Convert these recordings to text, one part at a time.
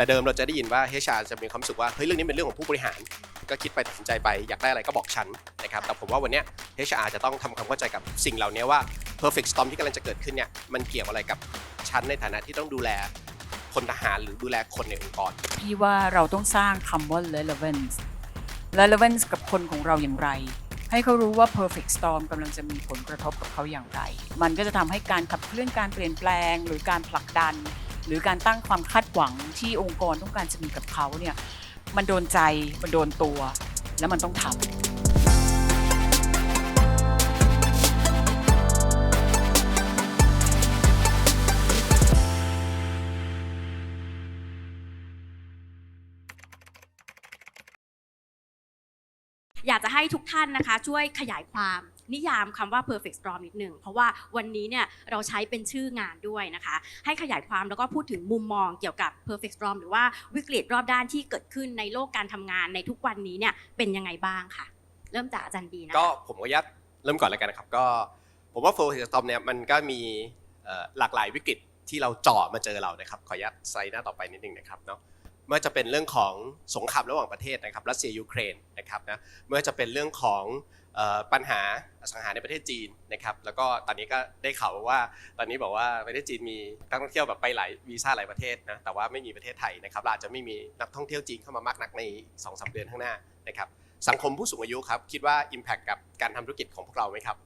แต่เดิมเราจะได้ยินว่า HR จะมีความสึกว่าเฮ้ยเรื่องนี้เป็นเรื่องของผู้บริหาร ก็คิดไปตัดสินใจไปอยากได้อะไรก็บอกฉันนะครับแต่ผมว่าวันนี้ย HR จะต้องทำความเข้าใจกับสิ่งเหล่านี้ว่า perfect storm ที่กำลังจะเกิดขึ้นเนี่ยมันเกี่ยวอะไรกับฉันในฐานะที่ต้องดูแลพลทหารหรือดูแลคนในองค์กรพี่ว่าเราต้องสร้างคำว่า relevance relevance กับคนของเราอย่างไร ให้เขารู้ว่า perfect storm กำลังจะมีผลกระทบกับเขาอย่างไร มันก็จะทำให้การขับเคลื่อนการเปลี่ยนแปลง หรือการผลักดัน หรือการตั้งความคาดหวังที่องค์กรต้องการจะมีกับเขาเนี่ยมันโดนใจมันโดนตัว แล้วมันต้องทำากจะให้ทุกท่านนะคะช่วยขยายความนิยามคำว่า perfect storm นิดหนึ่งเพราะว่าวันนี้เนี่ยเราใช้เป็นชื่องานด้วยนะคะ ให้ขยายความแล้วก็พูดถึงมุมมองเกี่ยวกับ perfect storm หรือว่าวิกฤตรอบด้านที่เกิดขึ้นในโลกการทำงานในทุกวันนี้เนี่ยเป็นยังไงบ้างค่ะ เริ่มจากอาจารย์บีนะก็ผมขออนุญาตเริ่มก่อนแล้วกันนะครับก็ผมว่า perfect storm เนี่ยมันก็มีหลากหลายวิกฤตที่เราเจาะมาเจอเรานะครับขออนุญาตสไลด์หน้าต่อไปนิดนึงนะครับเนาะ ไม่ว่าจะเป็นเรื่องของสงครามระหว่างประเทศนะครับรัสเซียยูเครนนะครับนะไม่ว่าจะเป็นเรื่องของปัญหาอสังหาในประเทศจีนนะครับแล้วก็ตอนนี้ก็ได้ข่าวว่าตอนนี้บอกว่าประเทศจีนมีนักท่องเที่ยวแบบไปหลายวีซ่าหลายประเทศนะแต่ว่าไม่มีประเทศไทยนะครับเราอาจจะไม่มีนักท่องเที่ยวจีนเข้ามามากนักใน2อสเดือนข้างหน้านะครับสังคมผู้สูงอายุครับคิดว่า Impact กับการทำธุรกิจของพวกเราไหมครับ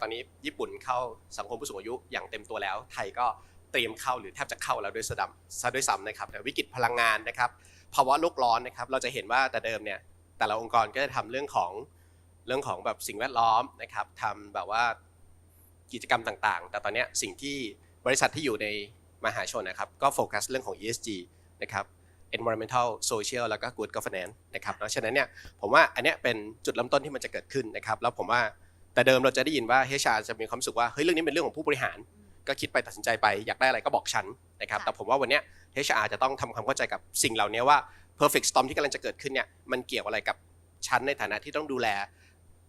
ตอนนี้ญี่ปุ่นเข้าสังคมผู้สูงอายุอย่างเต็มตัวแล้ว ไทยก็ เตรียมเข้าหรือแทบจะเข้าแล้วด้วยซะดำซะด้วยซ้ำนะครับแต่วิกฤตพลังงานนะครับภาวะโลกร้อนนะครับ เราจะเห็นว่าแต่เดิมเนี่ยแต่ละองค์กรก็จะทำเรื่องของเรื่องของแบบสิ่งแวดล้อมนะครับทำแบบว่ากิจกรรมต่างๆ แต่ตอนนี้สิ่งที่บริษัทที่อยู่ในมหาชนนะครับ ก็โฟกัสเรื่องของ ESG นะครับ environmental social แล้วก็ good governance นะครับแล้วฉะนั้นเนี่ยผมว่าอันเนี้ยเป็นจุดเริ่มต้นที่มันจะเกิดขึ้นนะครับ แล้วผมว่าแต่เดิมเราจะได้ยินว่า HR จะมีความสึกว่าเฮ้ยเรื่องนี้เป็นเรื่องของผู้บริหาร ก็คิดไปตัดสินใจไปอยากได้อะไรก็บอกฉันนะครับค่ะแต่ผมว่าวันเนี้ย HR จะต้องทำความเข้าใจกับสิ่งเหล่านี้ว่า perfect storm ที่กำลังจะเกิดขึ้นเนี่ยมันเกี่ยวอะไรกับฉันในฐานะที่ต้องดูแล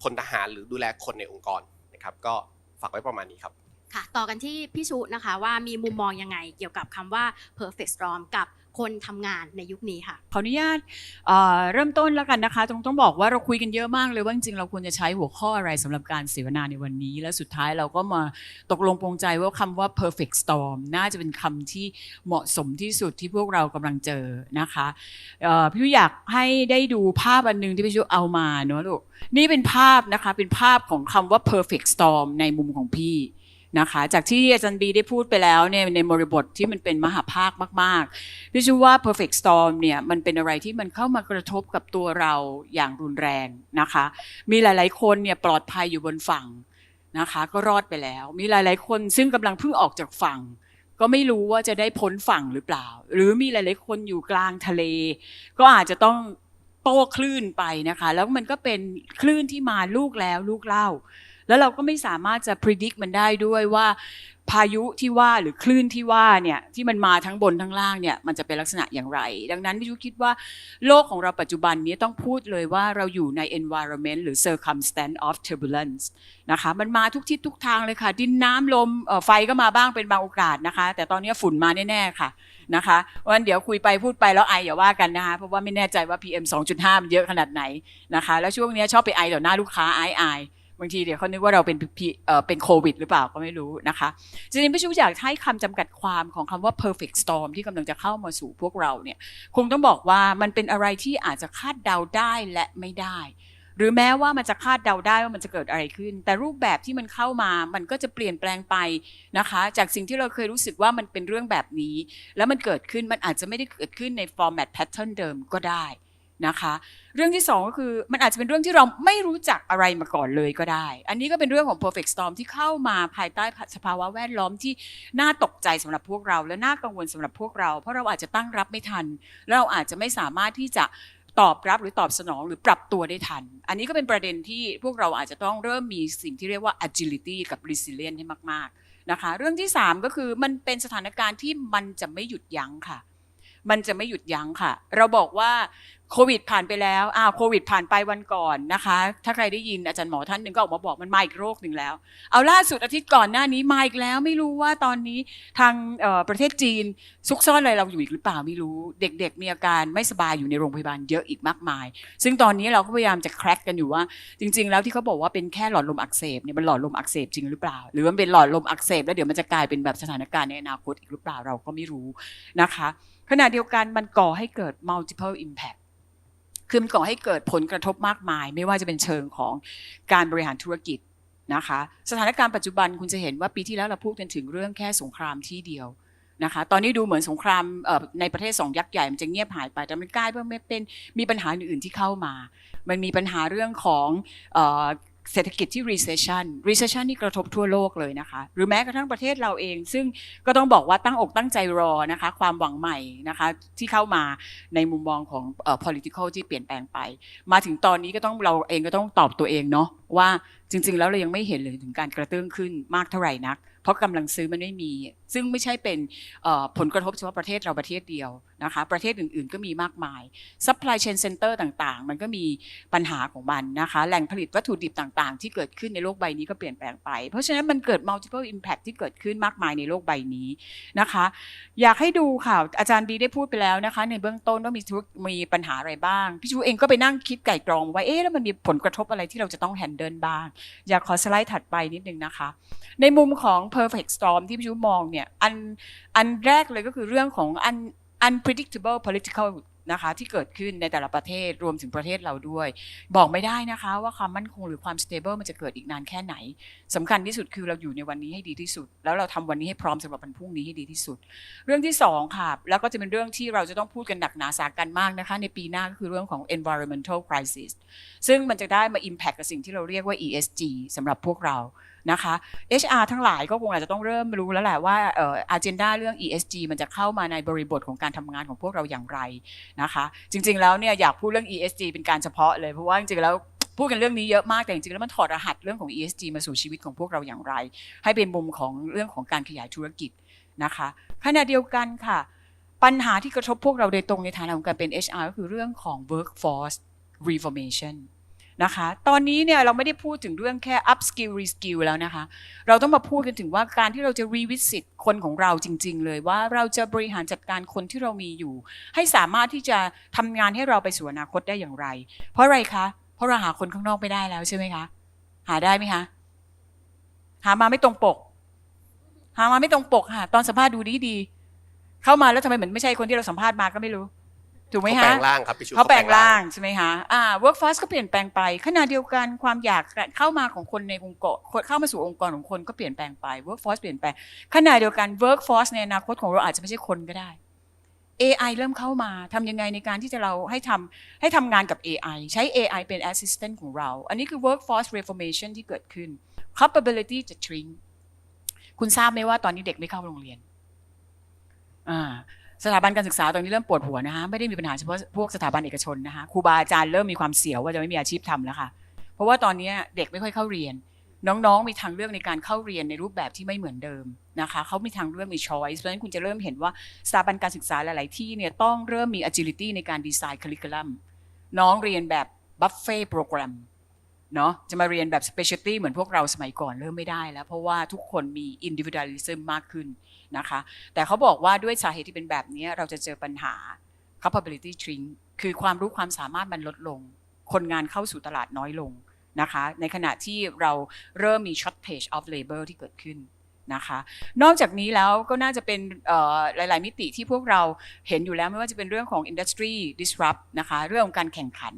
พลทหารหรือดูแลคนในองค์กรนะครับก็ฝากไว้ประมาณนี้ครับค่ะต่อกันที่พี่ชุนะคะว่ามีมุมมองยังไงเกี่ยวกับคำว่า perfect storm กับ คนทำงานในยุคนี้ค่ะขออนุญาตเเริ่มต้นแล้วกันนะคะต้องต้องบอกว่าเราคุยกันเยอะมากเลยว่าจริงๆเราควรจะใช้หัวข้ออะไรสำหรับการเสวนาในวันนี้ และสุดท้ายเราก็มาตกลงปรงใจว่าคำว่า perfect storm น่าจะเป็นคำที่เหมาะสมที่สุดที่พวกเรากำลังเจอนะคะพี่อยากให้ได้ดูภาพอันหนึงที่พี่ชูเอามาเนอะลูกนี่เป็นภาพนะคะเป็นภาพของคำว่า perfect storm ในมุมของพี่ นะคะจากที่อาจารย์บีได้พูดไปแล้วเนี่ยในบริบทที่มันเป็นมหาภาคมากๆพี่ชื่อว่า perfect storm เนี่ยมันเป็นอะไรที่มันเข้ามากระทบกับตัวเราอย่างรุนแรงนะคะ มีหลายๆคนเนี่ยปลอดภัยอยู่บนฝั่งนะคะก็รอดไปแล้ว มีหลายๆคนซึ่งกำลังเพิ่งออกจากฝั่ง ก็ไม่รู้ว่าจะได้พ้นฝั่งหรือเปล่า หรือมีหลายๆคนอยู่กลางทะเล ก็อาจจะต้องโต้คลื่นไปนะคะ แล้วมันก็เป็นคลื่นที่มาลูกแล้วลูกเล่า แล้วเราก็ไม่สามารถจะ predict มันได้ด้วยว่าพายุที่ว่าหรือคลื่นที่ว่าเนี่ยที่มันมาทั้งบนทั้งล่างเนี่ยมันจะเป็นลักษณะอย่างไร ดังนั้นพี่ชูคิดว่าโลกของเราปัจจุบันนี้ต้องพูดเลยว่าเราอยู่ใน environment หรือ circumstance of turbulence นะคะมันมาทุกทิศทุกทางเลยค่ะ ดินน้ำลมไฟก็มาบ้างเป็นบางโอกาสนะคะ แต่ตอนนี้ฝุ่นมาแน่ๆค่ะนะคะวันเดี๋ยวคุยไปพูดไปแล้วไออย่าว่ากันนะคะเพราะว่าไม่แน่ใจว่า PM 2.5มันเยอะขนาดไหนนะคะแล้วช่วงนี้ชอบไปไอต่อหน้าลูกค้าไอไอ บางทีเดี๋ยวเขานึกว่าเราเป็นเอ่อเป็นโควิดหรือเปล่าก็ไม่รู้นะคะจริงๆพี่ชูอยากให้คำจำกัดความของคำว่า perfect storm ที่กำลังจะเข้ามาสู่พวกเราเนี่ยคงต้องบอกว่ามันเป็นอะไรที่อาจจะคาดเดาได้และไม่ได้ หรือแม้ว่ามันจะคาดเดาได้ว่ามันจะเกิดอะไรขึ้น แต่รูปแบบที่มันเข้ามามันก็จะเปลี่ยนแปลงไปนะคะ จากสิ่งที่เราเคยรู้สึกว่ามันเป็นเรื่องแบบนี้ แล้วมันเกิดขึ้นมันอาจจะไม่ได้เกิดขึ้นใน format pattern เดิมก็ได้ นะคะ เรื่องที่สองก็คือมันอาจจะเป็นเรื่องที่เราไม่รู้จักอะไรมาก่อนเลยก็ได้ อันนี้ก็เป็นเรื่องของ perfect storm ที่เข้ามาภายใต้สภาวะแวดล้อมที่น่าตกใจสำหรับพวกเรา และน่ากังวลสำหรับพวกเรา เพราะเราอาจจะตั้งรับไม่ทันแล้วเราอาจจะไม่สามารถที่จะตอบรับหรือตอบสนองหรือปรับตัวได้ทัน อันนี้ก็เป็นประเด็นที่พวกเราอาจจะต้องเริ่มมีสิ่งที่เรียกว่า agility กับ resilience ให้มาก ๆนะคะ เรื่องที่ 3 ก็คือมันเป็นสถานการณ์ที่มันจะไม่หยุดยั้งค่ะ มันจะไม่หยุดยั้งค่ะ เราบอกว่าโควิดผ่านไปแล้วอ้าวโควิดผ่านไปวันก่อนนะคะ ถ้าใครได้ยินอาจารย์หมอท่านหนึ่งก็ออกมาบอกมันมาอีกโรคหนึ่งแล้ว เอาล่าสุดอาทิตย์ก่อนหน้านี้มาอีกแล้ว ไม่รู้ว่าตอนนี้ทางประเทศจีนซุกซ่อนอะไรเราอยู่อีกหรือเปล่าไม่รู้ เด็กๆ มีอาการไม่สบายอยู่ในโรงพยาบาลเยอะอีกมากมาย ซึ่งตอนนี้เราก็พยายามจะแคร็กกันอยู่ว่า จริง ๆ แล้วที่เขาบอกว่าเป็นแค่หลอดลมอักเสบเนี่ยมันหลอดลมอักเสบจริงหรือเปล่า หรือมันเป็นหลอดลมอักเสบแล้วเดี๋ยวมันจะกลายเป็นแบบสถานการณ์ในอนาคตอีกหรือเปล่าเราก็ไม่รู้นะคะ ขณะเดียวกันมันก่อให้เกิด multiple impact คือมันก่อให้เกิดผลกระทบมากมาย ไม่ว่าจะเป็นเชิงของการบริหารธุรกิจนะคะ สถานการณ์ปัจจุบันคุณจะเห็นว่าปีที่แล้วเราพูดกันถึงเรื่องแค่สงครามที่เดียวนะคะ ตอนนี้ดูเหมือนสงครามในประเทศสองยักษ์ใหญ่มันจะเงียบหายไป แต่มันกลายเป็นมีปัญหาอื่นๆที่เข้ามา มันมีปัญหาเรื่องของ เศรษฐกิจที่ recession recession นี่กระทบทั่วโลกเลยนะคะ หรือแม้กระทั่งประเทศเราเอง ซึ่งก็ต้องบอกว่าตั้งอกตั้งใจรอนะคะ ความหวังใหม่นะคะที่เข้ามาในมุมมองของ political ที่เปลี่ยนแปลงไป มาถึงตอนนี้ก็ต้องเราเองก็ต้องตอบตัวเองเนาะว่าจริง ๆ แล้วเรายังไม่เห็นเลยถึงการกระเตื้องขึ้นมากเท่าไหร่นัก เพราะกำลังซื้อมันไม่มี ซึ่งไม่ใช่เป็นผลกระทบเฉพาะประเทศเราประเทศเดียวนะคะ ประเทศอื่นๆ ก็มีมากมาย supply chain center ต่างๆ มันก็มีปัญหาของมันนะคะ แหล่งผลิตวัตถุดิบต่างๆ ที่เกิดขึ้นในโลกใบนี้ก็เปลี่ยนแปลงไป เพราะฉะนั้นมันเกิด multiple impact ที่เกิดขึ้นมากมายในโลกใบนี้นะคะ อยากให้ดูค่ะอาจารย์บีได้พูดไปแล้วนะคะ ในเบื้องต้นว่ามีธุรมีปัญหาอะไรบ้าง พี่ชูเองก็ไปนั่งคิดไก่กรองไว้เอ๊ะแล้วมันมีผลกระทบอะไรที่เราจะต้องแฮนเดิลบ้าง อยากขอสไลด์ถัดไปนิดนึงนะคะ ในมุมของ perfect storm ที่พี่ชูมองเนี่ยอันอันแรกเลยก็คือเรื่องของ un, unpredictable political นะคะที่เกิดขึ้นในแต่ละประเทศรวมถึงประเทศเราด้วย บอกไม่ได้นะคะ ว่าความมั่นคงหรือความ stable มันจะเกิดอีกนานแค่ไหนสำคัญที่สุดคือเราอยู่ในวันนี้ให้ดีที่สุด แล้วเราทำวันนี้ให้พร้อมสำหรับวันพรุ่งนี้ให้ดีที่สุด เรื่องที่สองค่ะแล้วก็จะเป็นเรื่องที่เราจะต้องพูดกันหนักหนาสากันมากนะคะ ในปีหน้าก็คือเรื่องของ environmental crisis ซึ่งมันจะได้มา impact กับสิ่งที่เราเรียกว่า ESG สำหรับพวกเรา นะคะ HR ทั้งหลายก็คงอาจจะต้องเริ่มรู้แล้วแหละว่าเอ่อ agenda เรื่อง ESG มันจะเข้ามาในบริบทของการทำงานของพวกเราอย่างไรนะคะ จริง ๆ แล้วเนี่ยอยากพูดเรื่อง ESG เป็นการเฉพาะเลยเพราะว่าจริงๆแล้วพูดกันเรื่องนี้เยอะมากแต่จริงๆแล้วมันถอดรหัสเรื่องของ ESG มาสู่ชีวิตของพวกเราอย่างไร ให้เป็นมุมของเรื่องของการขยายธุรกิจนะคะขณะเดียวกันค่ะ ปัญหาที่กระทบพวกเราโดยตรงในฐานะของการเป็น HR ก็คือเรื่องของ workforce reformation นะคะ ตอนนี้เนี่ยเราไม่ได้พูดถึงเรื่องแค่ up skill re skill แล้วนะคะ เราต้องมาพูดกันถึงว่าการที่เราจะ revisit คนของเราจริง ๆ เลยว่าเราจะบริหารจัดการคนที่เรามีอยู่ ให้สามารถที่จะทำงานให้เราไปสู่อนาคตได้อย่างไร เพราะอะไรคะ เพราะเราหาคนข้างนอกไม่ได้แล้วใช่ไหมคะ หาได้ไหมคะ หามาไม่ตรงปก หามาไม่ตรงปกค่ะ ตอนสัมภาษณ์ดูดีดีๆเข้ามาแล้วทำไมเหมือนไม่ใช่คนที่เราสัมภาษณ์มาก็ไม่รู้ ถูกไหมเขาแปลคะงร่างครับพี่ชูเขาแปลงร่างใช่ไหมคะอ่า workforce ก็เปลี่ยนแปลงไปขณะเดียวกันความอยากเข้ามาของคนในองค์กรเข้ามาสู่องค์กรของคนก็เปลี่ยนแปลงไป workforce เปลี่ยนแปลงขณะเดียวกัน workforce ในอนาคตของเราอาจจะไม่ใช่คนก็ได้ AI เริ่มเข้ามาทำยังไงในการที่จะเราให้ทำให้ทำงานกับ AI ใช้ AI เป็น assistant ของเรา อันนี้คือ workforce reformation ที่เกิดขึ้น capability จะ shrink คุณทราบไหมว่าตอนนี้เด็กไม่เข้าโรงเรียนอ่า สถาบันการศึกษาตอนนี้เริ่มปวดหัวนะคะไม่ได้มีปัญหาเฉพาะพวกสถาบันเอกชนนะคะครูบาอาจารย์เริ่มมีความเสียวว่าจะไม่มีอาชีพทำแล้วค่ะเพราะว่าตอนนี้เด็กไม่ค่อยเข้าเรียน น้องๆมีทางเลือกในการเข้าเรียนในรูปแบบที่ไม่เหมือนเดิมนะคะเขามีทางเลือกมี choice เพราะฉะนั้นคุณจะเริ่มเห็นว่าสถาบันการศึกษาหลาย ๆ ที่เนี่ยต้องเริ่มมี agility ในการดีไซน์ curriculum น้องเรียนแบบ buffet program เนาะจะมาเรียนแบบ specialty เหมือนพวกเราสมัยก่อนเริ่มไม่ได้แล้ว เพราะว่าทุกคนมี individualism มากขึ้น นะคะ แต่เขาบอกว่าด้วยสาเหตุที่เป็นแบบนี้เราจะเจอปัญหา capability shrink คือความรู้ความสามารถมันลดลง คนงานเข้าสู่ตลาดน้อยลงนะคะ ในขณะที่เราเริ่มมี shortage of labor ที่เกิดขึ้นนะคะ นอกจากนี้แล้วก็น่าจะเป็นหลาย ๆ มิติที่พวกเราเห็นอยู่แล้วไม่ว่าจะเป็นเรื่องของ industry disrupt นะคะเรื่องของการแข่งขัน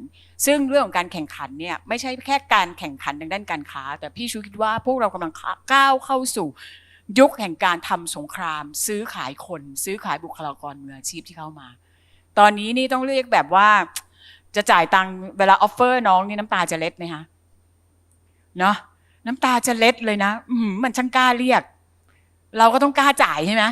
ซึ่งเรื่องของการแข่งขันเนี่ยไม่ใช่แค่การแข่งขันทางด้านการค้า แต่พี่ชูคิดว่าพวกเรากำลังก้าวเข้าสู่ ยุคแห่งการทำสงคราม ซื้อขายคน ซื้อขายบุคลากรมืออาชีพที่เข้ามา ตอนนี้นี่ต้องเรียกแบบว่า จะจ่ายตังค์เวลาออฟเฟอร์น้องนี่น้ำตาจะเล็ดไหมคะเนาะน้ำตาจะเล็ดเลยนะอื้อหือมันช่างกล้าเรียก เราก็ต้องกล้าจ่ายใช่ไหม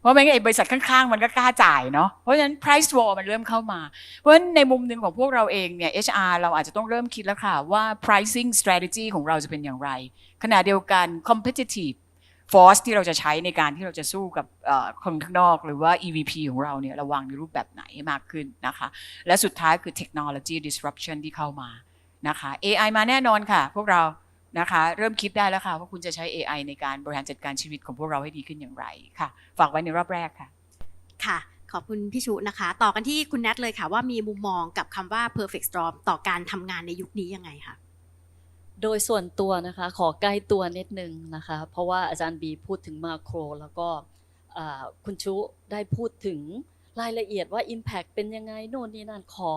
เพราะไม่งั้นไอ้บริษัทข้างๆ มันก็กล้าจ่ายเนาะเพราะฉะนั้น price war มันเริ่มเข้ามา เพราะฉะนั้นในมุมหนึ่งของพวกเราเองเนี่ย HR เราอาจจะต้องเริ่มคิดแล้วค่ะว่า pricing strategy ของเราจะเป็นอย่างไร ขณะเดียวกัน competitive force ที่เราจะใช้ในการที่เราจะสู้กับคนข้างนอกหรือว่า EVP ของเราเนี่ยระวังในรูปแบบไหนมากขึ้นนะคะ และสุดท้ายคือ technology disruption ที่เข้ามานะคะ AI มาแน่นอนค่ะ พวกเรานะคะเริ่มคิดได้แล้วค่ะว่าคุณจะใช้ AI ในการบริหารจัดการชีวิตของพวกเราให้ดีขึ้นอย่างไรค่ะ ฝากไว้ในรอบแรกค่ะ ค่ะ ขอบคุณพี่ชุนะคะ ต่อกันที่คุณแนทเลยค่ะว่ามีมุมมองกับคำว่า perfect storm ต่อการทำงานในยุคนี้ยังไงคะ โดยส่วนตัวนะคะขอใกล้ตัวนิดนึงนะคะเพราะว่าอาจารย์บีพูดถึงมาโคร แล้วก็คุณชุได้พูดถึงรายละเอียดว่า Impact เป็นยังไงโน่นนี่นั่นขอ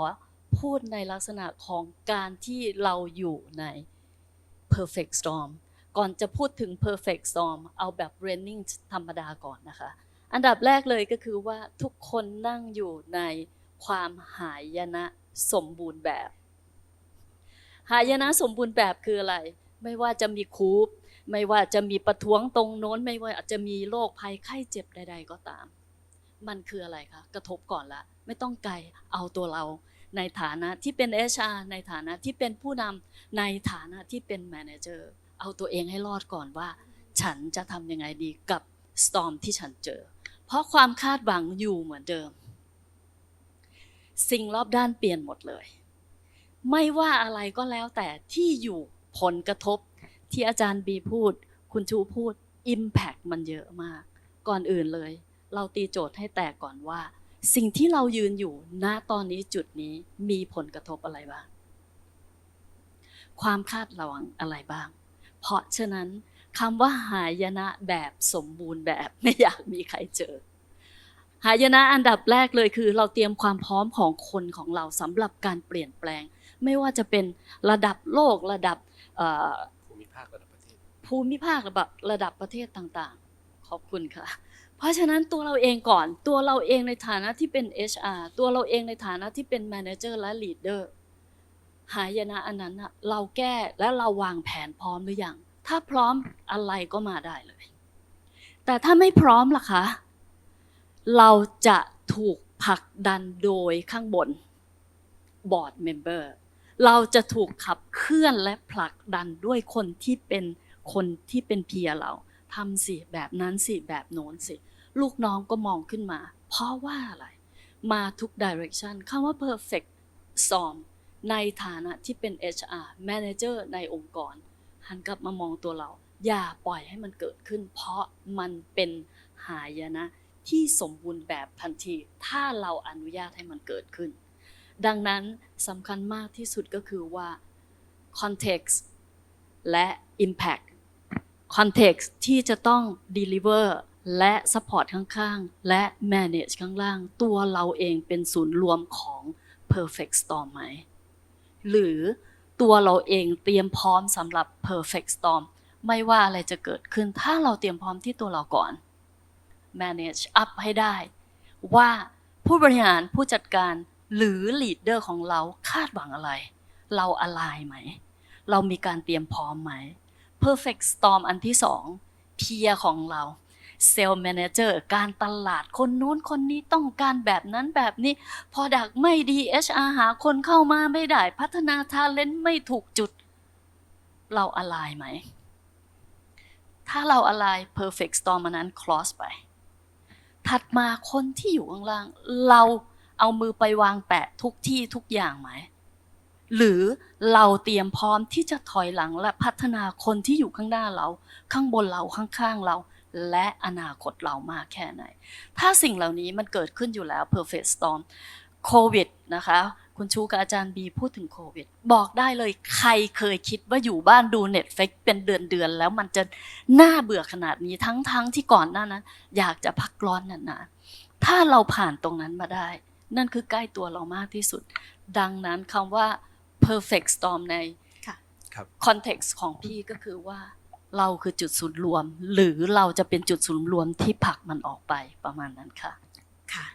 พูดในลักษณะของการที่เราอยู่ใน perfect storm ก่อนจะพูดถึง perfect storm เอาแบบ raining ธรรมดาก่อนนะคะ อันดับแรกเลยก็คือว่าทุกคนนั่งอยู่ในความหายนะสมบูรณ์แบบ หายนะสมบูรณ์แบบคืออะไร ไม่ว่าจะมีคูปไม่ว่าจะมีประท้วงตรงโน้น ไม่ว่าอาจจะมีโรคภัยไข้เจ็บใด ๆ ก็ตาม มันคืออะไรคะกระทบก่อนละ ไม่ต้องไกลเอาตัวเรา ในฐานะที่เป็น HR ในฐานะที่เป็นผู้นำในฐานะที่เป็นแมเนเจอร์เอาตัวเองให้รอดก่อนว่า ฉันจะทำยังไงดีกับสตอมที่ฉันเจอ เพราะความคาดหวังอยู่เหมือนเดิม สิ่งรอบด้านเปลี่ยนหมดเลย ไม่ว่าอะไรก็แล้วแต่ที่อยู่ผลกระทบ ที่อาจารย์บีพูด คุณชูพูด Impact มันเยอะมาก ก่อนอื่นเลย เราตีโจทย์ให้แตกก่อนว่า สิ่งที่เรายืนอยู่ณตอนนี้จุดนี้มีผลกระทบอะไรบ้าง ความคาดระวังอะไรบ้าง เพราะฉะนั้นคำว่าหายนะแบบสมบูรณ์แบบไม่อยากมีใครเจอ หายนะอันดับแรกเลยคือ เราเตรียมความพร้อมของคนของเราสำหรับการเปลี่ยนแปลง ไม่ว่าจะเป็นระดับโลกระดับเอ่อภูมิภาคระดับประเทศภูมิภาคระดับระดับประเทศต่างๆ ขอบคุณค่ะ เพราะฉะนั้นตัวเราเองก่อนตัวเราเองในฐานะที่เป็น HR ตัวเราเองในฐานะที่เป็น Manager และ Leader หายนะอันนั้นอะเราแก้และเราวางแผนพร้อมหรือยังถ้าพร้อมอะไรก็มาได้เลย แต่ถ้าไม่พร้อมล่ะคะเราจะถูกผลักดันโดยข้างบนบอร์ดเมมเบอร์ เราจะถูกขับเคลื่อนและผลักดันด้วยคนที่เป็นคนที่เป็นเพียเราทำสิแบบนั้นสิแบบโน้นสิ ลูกน้องก็มองขึ้นมา เพราะว่าอะไร มาทุก direction คำว่า perfect storm ในฐานะที่เป็น HR manager ในองค์กร หันกลับมามองตัวเรา อย่าปล่อยให้มันเกิดขึ้น เพราะมันเป็นหายนะที่สมบูรณ์แบบทันที ถ้าเราอนุญาตให้มันเกิดขึ้น ดังนั้นสำคัญมากที่สุดก็คือว่า context และ impact context ที่จะต้อง deliver และ support ข้างๆ และ manage ข้างล่าง ตัวเราเองเป็นศูนย์รวมของ perfect storm ไหม หรือตัวเราเองเตรียมพร้อมสำหรับ perfect storm ไม่ว่าอะไรจะเกิดขึ้น ถ้าเราเตรียมพร้อมที่ตัวเราก่อน manage up ให้ได้ ว่าผู้บริหารผู้จัดการ หรือ leader ของเราคาดหวังอะไร เราอะไรไหม เรามีการเตรียมพร้อมไหม perfect storm อันที่สองเพียของเราเซลล์แมเนเจอร์การตลาดคนนู้นคนนี้ต้องการแบบนั้นแบบนี้ พอดักไม่ดี HR หาคนเข้ามาไม่ได้ พัฒนาทาเลนต์ไม่ถูกจุด เราอะไรไหม ถ้าเราอะไร perfect storm อันนั้น cross ไป ถัดมาคนที่อยู่ข้างล่าง เรา เอามือไปวางแปะทุกที่ทุกอย่างไหม หรือเราเตรียมพร้อมที่จะถอยหลังและพัฒนาคนที่อยู่ข้างหน้าเรา ข้างบนเราข้างๆเรา และอนาคตเรามากแค่ไหน ถ้าสิ่งเหล่านี้มันเกิดขึ้นอยู่แล้ว perfect storm โควิดนะคะ คุณชูกับอาจารย์บีพูดถึงโควิด บอกได้เลยใครเคยคิดว่าอยู่บ้านดู Netflix เป็นเดือนๆแล้วมันจะน่าเบื่อขนาดนี้ทั้งๆที่ก่อนหน้านั้น อยากจะพักร้อนนานๆถ้าเราผ่านตรงนั้นมาได้ นั่นคือใกล้ตัวเรามากที่สุด ดังนั้นคำว่า perfect storm ในค่ะครับ context ของพี่ก็คือว่าเราคือจุดศูนย์รวม หรือเราจะเป็นจุดศูนย์รวมที่ผลักมันออกไปประมาณนั้นค่ะ ค่ะ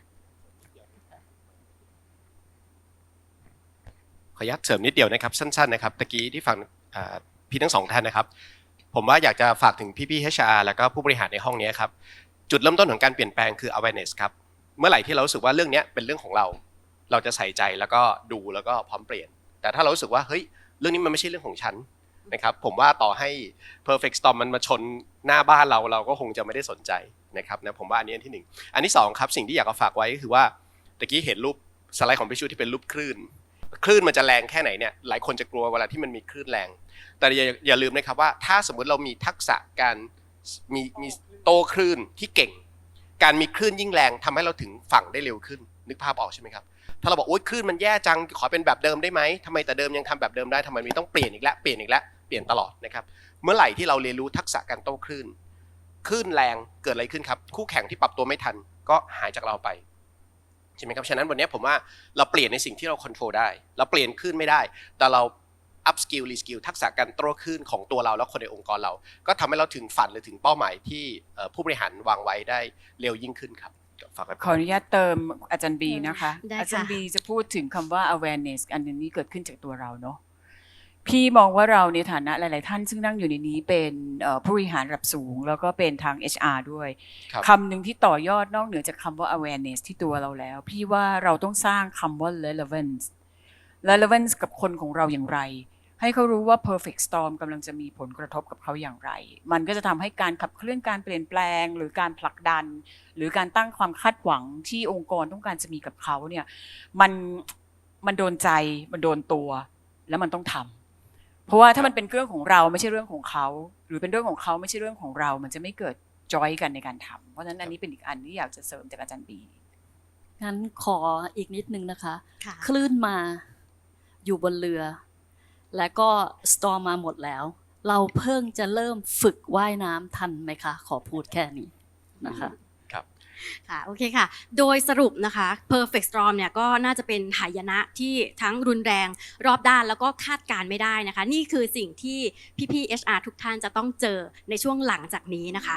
ขออนุญาตเสริมนิดเดียวนะครับ สั้น ๆ นะครับตะกี้ที่ฟังอ่าพี่ทั้งสองท่านนะครับ ผมว่าอยากจะฝากถึงพี่ๆ HR แล้วก็ผู้บริหารในห้องนี้ครับ จุดเริ่มต้นของการเปลี่ยนแปลงคือ awareness ครับ เมื่อไหร่ที่เราสึกว่าเรื่องนี้เป็นเรื่องของเรา เราจะใส่ใจแล้วก็ดูแล้วก็พร้อมเปลี่ยน แต่ถ้าเรารู้สึกว่าเฮ้ยเรื่องนี้มันไม่ใช่เรื่องของฉันนะครับผมว่าต่อให้ perfect storm มันมาชนหน้าบ้านเราเราก็คงจะไม่ได้สนใจนะครับนะผมว่าอันนี้อันที่หนึ่งอันที่สองครับสิ่งที่อยากจะฝากไว้ก็คือว่าตะกี้เห็นรูปสไลด์ของพิชูที่เป็นรูปคลื่นคลื่นมันจะแรงแค่ไหนเนี่ยหลายคนจะกลัวเวลาที่มันมีคลื่นแรง แต่อย่าอย่าลืมนะครับว่าถ้าสมมุติเรามีทักษะการมีมีโตคลื่นที่เก่ง การมีคลื่นยิ่งแรงทำให้เราถึงฝั่งได้เร็วขึ้น นึกภาพออกใช่ไหมครับถ้าเราบอกโอ๊ยคลื่นมันแย่จังขอเป็นแบบเดิมได้ไหมทำไมแต่เดิมยังทำแบบเดิมได้ทำไมมีต้องเปลี่ยนอีกแล้วเปลี่ยนอีกแล้วเปลี่ยนตลอดนะครับเมื่อไหร่ที่เราเรียนรู้ทักษะการโต้คลื่นคลื่นแรงเกิดอะไรขึ้นครับ คู่แข่งที่ปรับตัวไม่ทันก็หายจากเราไปใช่ไหมครับฉะนั้นวันนี้ผมว่าเราเปลี่ยนในสิ่งที่เราควบคุมได้ เราเปลี่ยนคลื่นไม่ได้ แต่เรา up skill re skill ทักษะการโต้คลื่นของตัวเราและคนในองค์กรเรา ก็ทำให้เราถึงฝันหรือถึงเป้าหมายที่เอ่อผู้บริหารวางไว้ได้เร็วยิ่งขึ้นครับฝากไว้ขออนุญาตเติมอาจารย์บีนะคะได้ค่ะอาจารย์บีจะพูดถึงคำว่า awareness อันนี้เกิดขึ้นจากตัวเราเนาะพี่มองว่าเราในฐานะหลาย ๆ ท่านซึ่งนั่งอยู่ในนี้เป็นเอ่อผู้บริหารระดับสูง แล้วก็เป็นทาง HR ด้วยครับคำหนึ่งที่ต่อยอดนอกเหนือจากคำว่า awareness ที่ตัวเราแล้ว พี่ว่าเราต้องสร้างคำว่า relevance relevance กับคนของเราอย่างไร ให้เขารู้ว่า perfect storm กำลังจะมีผลกระทบกับเขาอย่างไร มันก็จะทำให้การขับเคลื่อนการเปลี่ยนแปลง หรือการผลักดัน หรือการตั้งความคาดหวังที่องค์กรต้องการจะมีกับเขาเนี่ยมันมันโดนใจมันโดนตัว แล้วมันต้องทำเพราะว่าถ้ามันเป็นเรื่องของเราไม่ใช่เรื่องของเขา หรือเป็นเรื่องของเขาไม่ใช่เรื่องของเรา มันจะไม่เกิดจอยกันในการทำเพราะฉะนั้นอันนี้เป็นอีกอันที่อยากจะเสริมจากอาจารย์บีงั้นขออีกนิดนึงนะคะค่ะคลื่นมาอยู่บนเรือ และก็สตอมมาหมดแล้ว เราเพิ่งจะเริ่มฝึกว่ายน้ำทันไหมคะ ขอพูดแค่นี้นะคะค่ะโอเคค่ะ โดยสรุปนะคะ perfect storm เนี่ยก็น่าจะเป็นหายนะที่ทั้งรุนแรงรอบด้านแล้วก็คาดการณ์ไม่ได้นะคะ นี่คือสิ่งที่พี่ๆ HR ทุกท่านจะต้องเจอในช่วงหลังจากนี้นะคะ